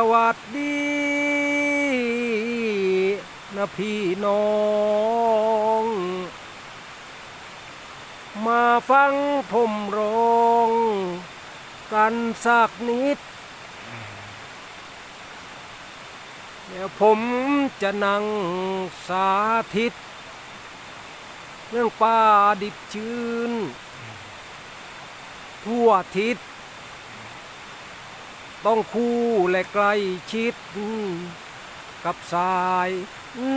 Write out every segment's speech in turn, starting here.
สวัสดีนะพี่น้อง มาฟังผมร้อง กันสักนิด เดี๋ยวผมจะนั่งสาธิต เรื่องป่าดิบชื้น ทั่วทิศ ต้องคู่และใกล้ชิด กับสาย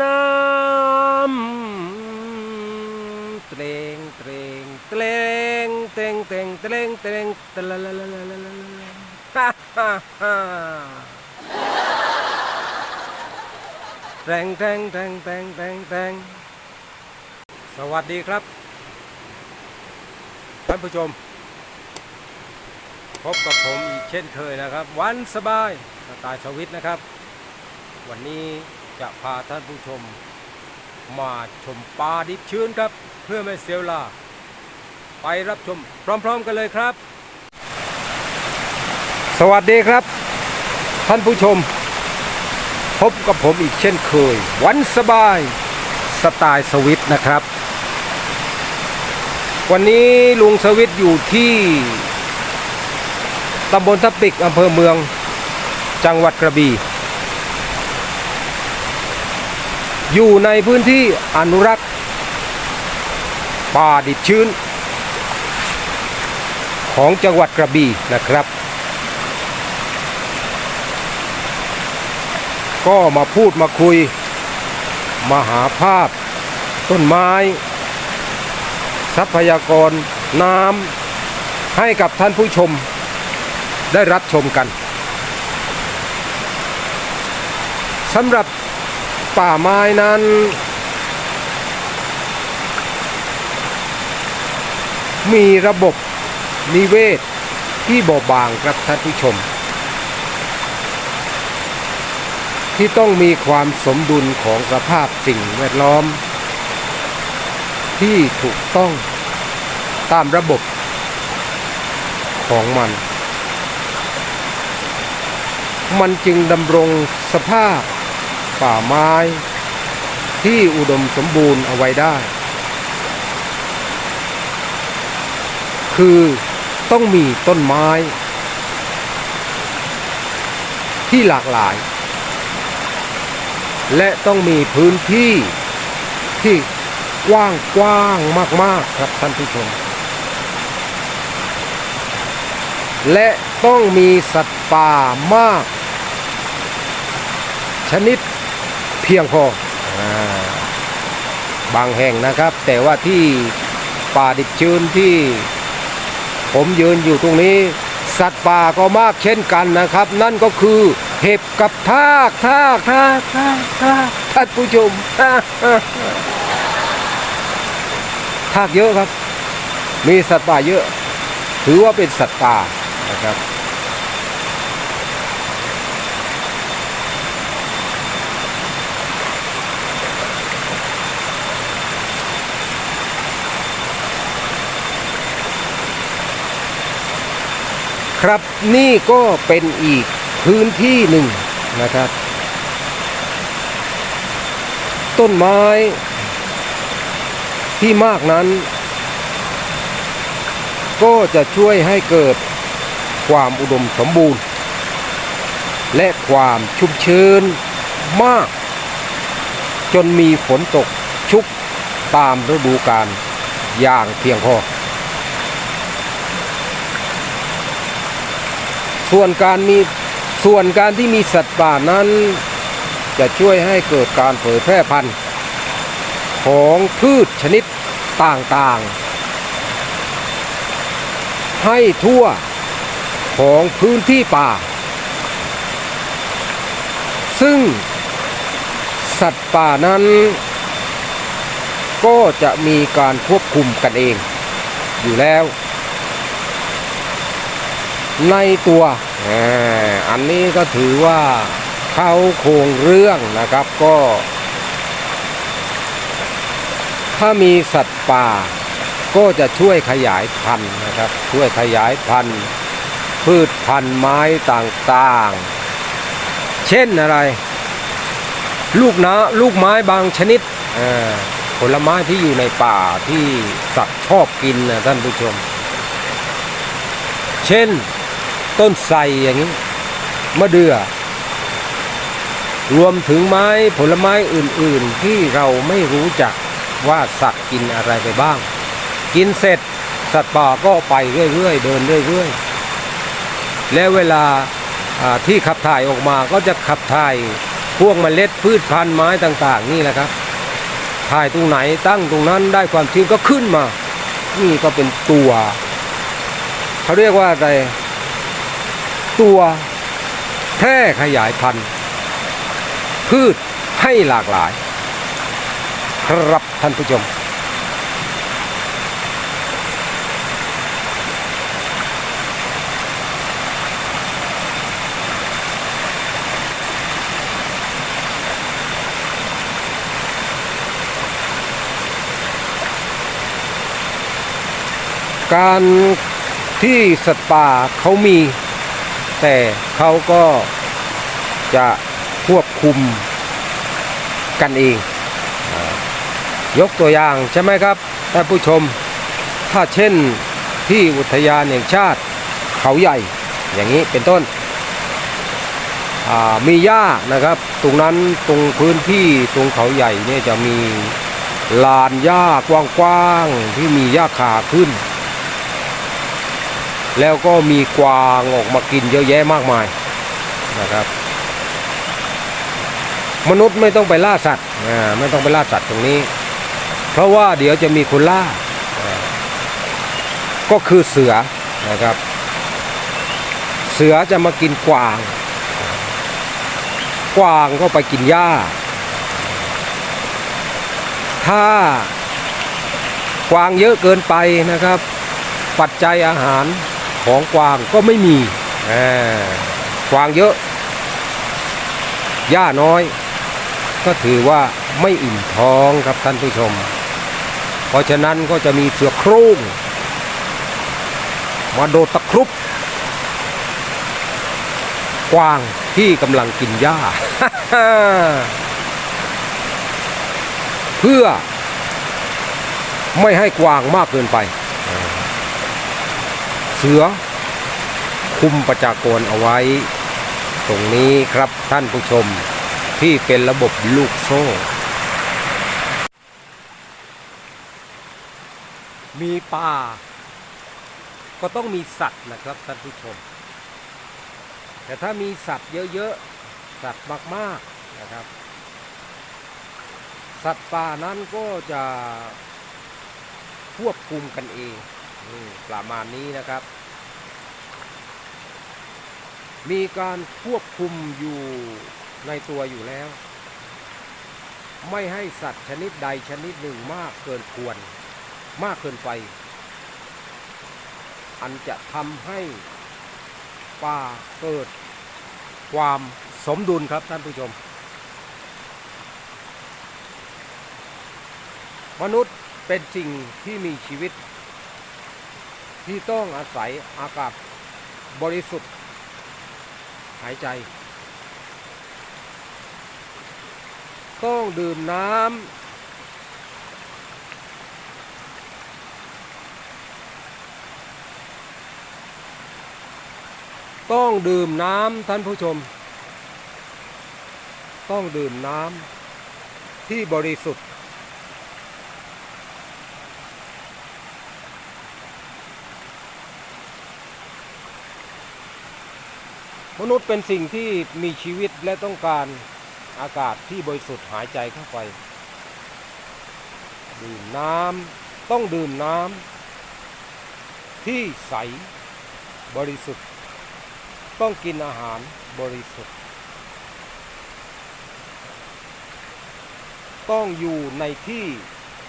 น้ำเตรงเตรงเตรงเตรงเตรงเตรงเตรงเตรงละละละละละละละฮ่าฮ่าฮ่าแตรงแตรงแตรงแตรงแตรงแตรงสวัสดีครับท่านผู้ชม พบกับผมอีกเช่นเคยนะครับ วันสบายสไตล์ชวิตนะครับ วันนี้จะพาท่านผู้ชม มาชมปลาดิบชื้นครับ เพื่อไม่เสียเวลา ไปรับชมพร้อมๆกันเลยครับ สวัสดีครับ ท่านผู้ชม พบกับผมอีกเช่นเคย วันสบายสไตล์สวิตนะครับ วันนี้ลุงสวิตอยู่ที่ ตำบลทับปิกอำเภอเมือง จังหวัดกระบี่ อยู่ในพื้นที่อนุรักษ์ป่าดิบชื้น ของจังหวัดกระบี่นะครับ ก็มาพูดมาคุย มาหาภาพ ต้นไม้ ทรัพยากรน้ำให้กับท่านผู้ชม ได้รับชมกันสำหรับป่าไม้นั้น มีระบบนิเวศที่บอบบางครับท่านผู้ชม ที่ต้องมีความสมดุลของสภาพสิ่งแวดล้อม ที่ถูกต้องตามระบบของมัน มันจึงดำรงสภาพ ป่าไม้ ที่อุดมสมบูรณ์เอาไว้ได้ คือต้องมีต้นไม้ ที่หลากหลาย และต้องมีพื้นที่ที่กว้างกว้างมาก ๆ ครับท่านผู้ชม และต้องมีสัตว์ป่ามาก ชนิดเพียงพออาบางแห่งนะครับ แต่ว่าที่ป่าดิบชื้นที่ ผมยืนอยู่ตรงนี้ สัตว์ป่าก็มากเช่นกันนะครับ นั่นก็คือเห็บกับทากทากทากทากทากท่านผู้ชมทากเยอะครับ มีสัตว์ป่าเยอะ ถือว่าเป็นสัตว์ป่านะครับ ครับนี่ก็เป็นอีกพื้นที่หนึ่งนะครับ ต้นไม้ที่มากนั้น ก็จะช่วยให้เกิดความอุดมสมบูรณ์ และความชุ่มชื้นมาก จนมีฝนตกชุกตามฤดูกาลอย่างเพียงพอ ส่วนการมีส่วนการที่มีสัตว์ป่านั้น จะช่วยให้เกิดการเผยแพร่พันธุ์ ของพืชชนิดต่างๆ ให้ทั่วของพื้นที่ป่า ซึ่งสัตว์ป่านั้น ก็จะมีการควบคุมกันเองอยู่แล้ว ในตัวอาอันนี้ก็ถือว่าเขาโครงเรื่องนะครับก็ ถ้ามีสัตว์ป่า ก็จะช่วยขยายพันธุ์นะครับ ช่วยขยายพันธุ์ พืชพันธุ์ไม้ต่างๆ เช่นอะไร ลูกนะลูกไม้บางชนิดอ่อผลไม้ที่อยู่ในป่าที่สัตว์ชอบกินนะท่านผู้ชม เช่น ต้นไทรอย่างนี้มะเดื่อรวมถึงไม้ผลไม้อื่นๆ ที่เราไม่รู้จักว่าสัตว์กินอะไรไปบ้าง กินเสร็จสัตว์ป่าก็ไปเรื่อยๆ เดินเรื่อยๆ แล้วเวลาที่ขับถ่ายออกมาก็จะขับถ่ายพวกเมล็ดพืชพันธุ์ไม้ต่างๆ นี่แหละครับ ถ่ายตรงไหนตั้งตรงนั้นได้ความชื้นก็ขึ้นมา นี่ก็เป็นตัว เขาเรียกว่าอะไร ตัวแพร่ขยายพันธุ์ พืชให้หลากหลาย ครับท่านผู้ชม การที่สัตว์ป่าเขามี แต่เขาก็จะควบคุมกันเอง ยกตัวอย่างใช่ไหมครับท่านผู้ชม ถ้าเช่นที่อุทยานแห่งชาติเขาใหญ่อย่างนี้เป็นต้น มีหญ้านะครับ ตรงนั้นตรงพื้นที่ตรงเขาใหญ่เนี่ยจะมีลานหญ้ากว้างๆที่มีหญ้าคาขึ้น แล้วก็มีกวางออกมากินเยอะแยะมากมายนะครับ มนุษย์ไม่ต้องไปล่าสัตว์ไม่ต้องไปล่าสัตว์ตรงนี้ เพราะว่าเดี๋ยวจะมีคนล่า ก็คือเสือนะครับ เสือจะมากินกวาง กวางก็ไปกินหญ้า ถ้ากวางเยอะเกินไปนะครับ ปัจจัยอาหาร ของกวางก็ไม่มีอ่ากวางเยอะ หญ้าน้อย ก็ถือว่าไม่อิ่มท้องครับท่านผู้ชม เพราะฉะนั้นก็จะมีเสือโคร่งมาโดดตะครุบกวางที่กำลังกินหญ้า เพื่อไม่ให้กวางมากเกินไป เสือ คุมประชากรเอาไว้ ตรงนี้ครับท่านผู้ชมที่เป็นระบบลูกโซ่ มีป่า ก็ต้องมีสัตว์นะครับท่านผู้ชม แต่ถ้ามีสัตว์เยอะๆ สัตว์มากๆนะครับ สัตว์ป่านั้นก็จะควบคุมกันเอง ประมาณนี้นะครับ มีการควบคุมอยู่ในตัวอยู่แล้ว ไม่ให้สัตว์ชนิดใดชนิดหนึ่งมากเกินควร มากเกินไป อันจะทำให้ป่าเกิดความสมดุลครับท่านผู้ชม มนุษย์เป็นสิ่งที่มีชีวิต ที่ต้องอาศัยอากาศบริสุทธิ์ หายใจ ต้องดื่มน้ำต้องดื่มน้ำท่านผู้ชม ต้องดื่มน้ำที่บริสุทธิ์ มนุษย์เป็นสิ่งที่มีชีวิตและต้องการอากาศที่บริสุทธิ์หายใจเข้าไป ดื่มน้ำต้องดื่มน้ำที่ใสบริสุทธิ์ ต้องกินอาหารบริสุทธิ์ ต้องอยู่ในที่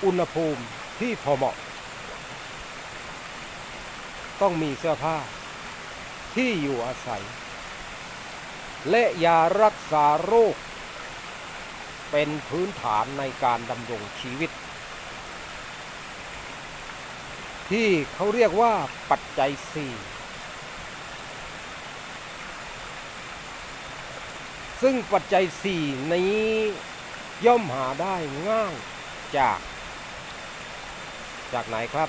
อุณหภูมิที่พอเหมาะ ต้องมีเสื้อผ้าที่อยู่อาศัย และยารักษาโรค เป็นพื้นฐานในการดำรงชีวิต ที่เขาเรียกว่าปัจจัยสี่ซึ่งปัจจัยสี่นี้ย่อมหาได้ง่ายจาก จากไหนครับ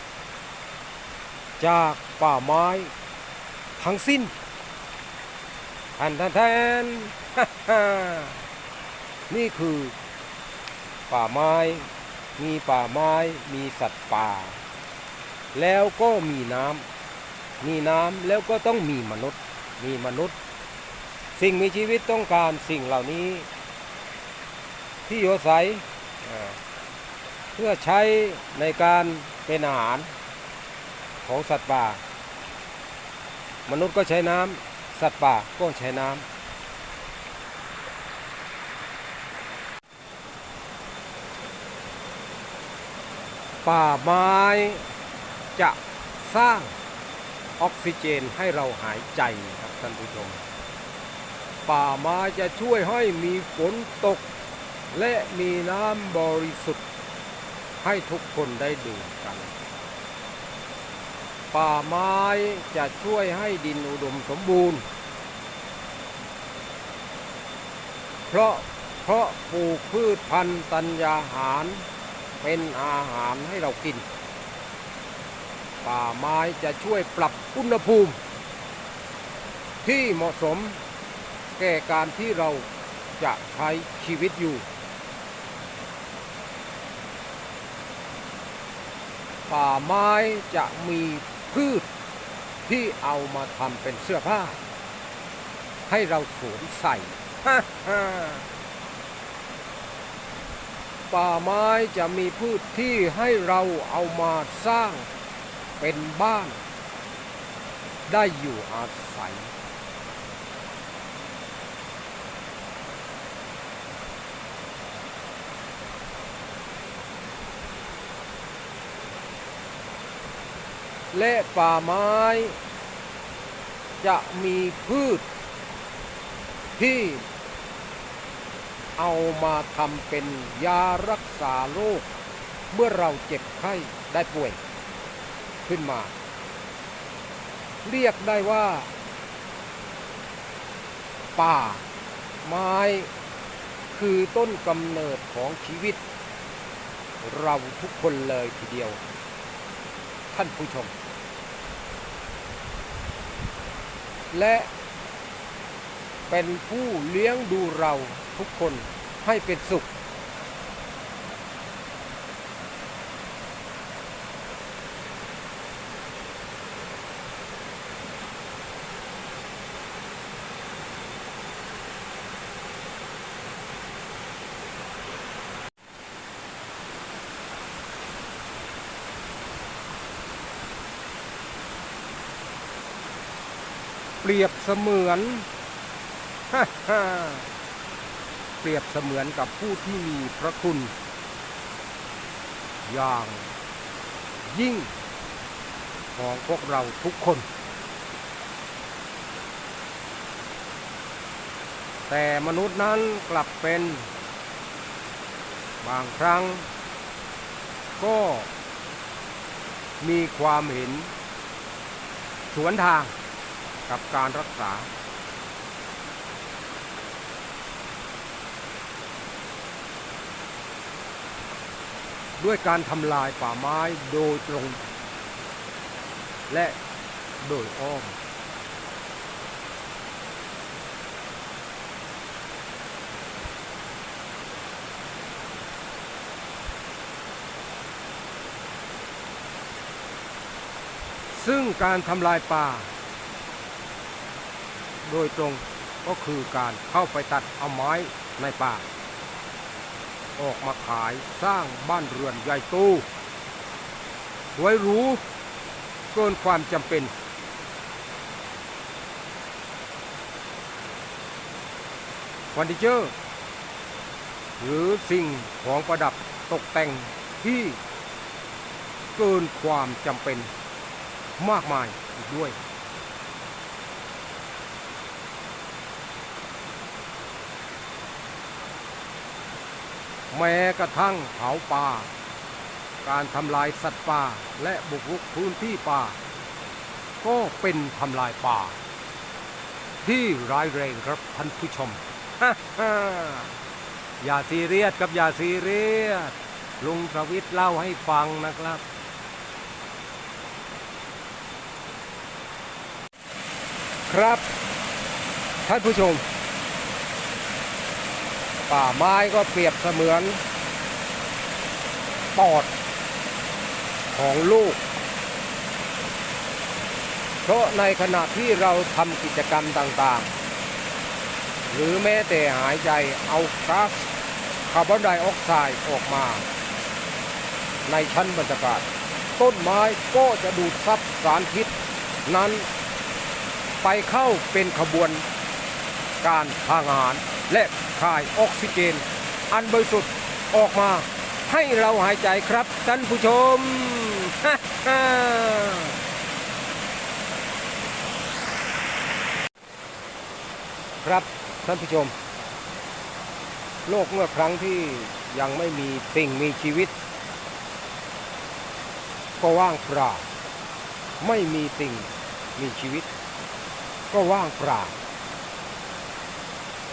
จากป่าไม้ทั้งสิ้น ทนแทนแทนนี่คือ ป่าไม้ มีป่าไม้ มีสัตว์ป่า แล้วก็มีน้ำมีน้ำแล้วก็ต้องมีมนุษย์ มีมนุษย์ สิ่งมีชีวิตต้องการสิ่งเหล่านี้ ที่อยู่อาศัยเพื่อใช้ในการเป็นอาหารของสัตว์ป่า มนุษย์ก็ใช้น้ำ สัตว์ป่าก็ใช้น้ำป่าไม้จะสร้างออกซิเจนให้เราหายใจครับท่านผู้ชม ป่าไม้จะช่วยให้มีฝนตก และมีน้ำบริสุทธิ์ให้ทุกคนได้ดื่มกัน ป่าไม้จะช่วยให้ดินอุดมสมบูรณ์ เพราะเพราะปลูกพืชพันธุ์ตัญญาหาร เป็นอาหารให้เรากิน ป่าไม้จะช่วยปรับอุณหภูมิ ที่เหมาะสมแก่การที่เราจะใช้ชีวิตอยู่ ป่าไม้จะมี พืชที่เอามาทำเป็นเสื้อผ้า ให้เราสวมใส่ป่าไม้จะมีพืชที่ให้เราเอามาสร้างเป็นบ้าน ได้อยู่อาศัย และป่าไม้ จะมีพืช ที่ เอามาทำเป็นยารักษาโรคเมื่อเราเจ็บไข้ได้ป่วย ขึ้นมา เรียกได้ว่า ป่า ไม้ คือต้นกำเนิดของชีวิต เราทุกคนเลยทีเดียว ท่านผู้ชม และเป็นผู้เลี้ยงดูเราทุกคนให้เป็นสุข เปรียบเสมือน เปรียบเสมือนกับผู้ที่มีพระคุณ อย่างยิ่งของพวกเราทุกคน แต่มนุษย์นั้นกลับเป็นบางครั้ง ก็มีความเห็น สวนทาง กับการรักษา ด้วยการทำลายป่าไม้โดยตรง และโดยอ้อมซึ่งการทำลายป่า โดยตรงก็คือการเข้าไปตัดเอาไม้ในป่า ออกมาขายสร้างบ้านเรือนใหญ่โตไว้หรู้เกินความจำเป็น เฟอร์นิเจอร์ หรือสิ่งของประดับตกแต่งที่เกินความจำเป็นมากมายอีกด้วย แม้กระทั่งเผาป่า การทำลายสัตว์ป่าและบุกรุกพื้นที่ป่า ก็เป็นทำลายป่า ที่ร้ายแรงครับท่านผู้ชม อย่าซีเรียสครับอย่าซีเรียสลุงสวิทย์เล่าให้ฟังนะครับครับท่านผู้ชม ป่าไม้ก็เปรียบเสมือนปอดของลูก เพราะในขณะที่เราทำกิจกรรมต่างๆ หรือแม้แต่หายใจเอาก๊าซคาร์บอนไดออกไซด์ออกมา ในชั้นบรรยากาศ ต้นไม้ก็จะดูดซับสารพิษนั้นไปเข้าเป็นขบวน การทางอาหาร และคายออกซิเจน อันบริสุทธิ์ออกมาให้เราหายใจครับท่านผู้ชม ครับท่านผู้ชม โลกเมื่อครั้งที่ยังไม่มีสิ่งมีชีวิต ก็ว่างเปล่า ไม่มีสิ่งมีชีวิต ก็ว่างเปล่า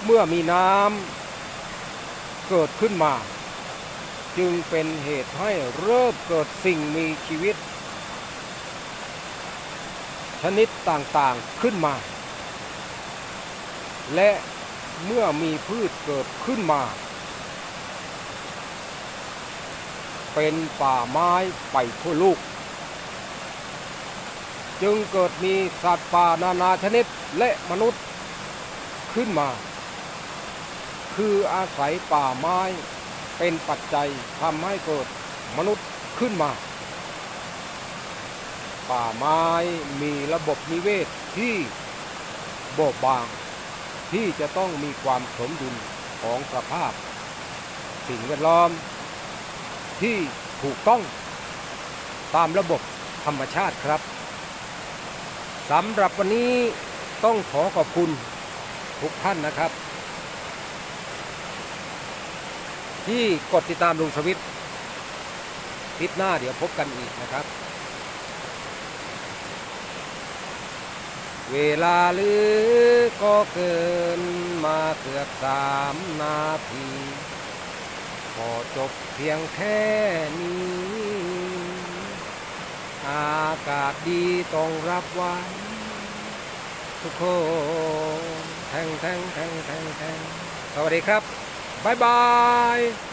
เมื่อมีน้ำเกิดขึ้นมา จึงเป็นเหตุให้เริ่มเกิดสิ่งมีชีวิต ชนิดต่างๆขึ้นมา และเมื่อมีพืชเกิดขึ้นมา เป็นป่าไม้ไปทั่วโลกจึงเกิดมีสัตว์ป่านานาชนิดและมนุษย์ขึ้นมา คืออาศัยป่าไม้เป็นปัจจัยทำให้เกิดมนุษย์ขึ้นมา ป่าไม้มีระบบนิเวศที่บอบบาง ที่จะต้องมีความสมดุลของสภาพ สิ่งแวดล้อม ที่ถูกต้องตามระบบธรรมชาติครับสำหรับวันนี้ต้องขอขอบคุณทุกท่านนะครับ ที่กดติดตามลุงสวิตคลิปหน้าเดี๋ยวพบกันอีกนะครับ เวลาลือก็เกินมาเกือบสามนาทีขอจบเพียงแค่นี้ อากาศดีต้องรับไว้ทุกคนแทงแทงแทงแทงแทงสวัสดีครับ บ๊ายบาย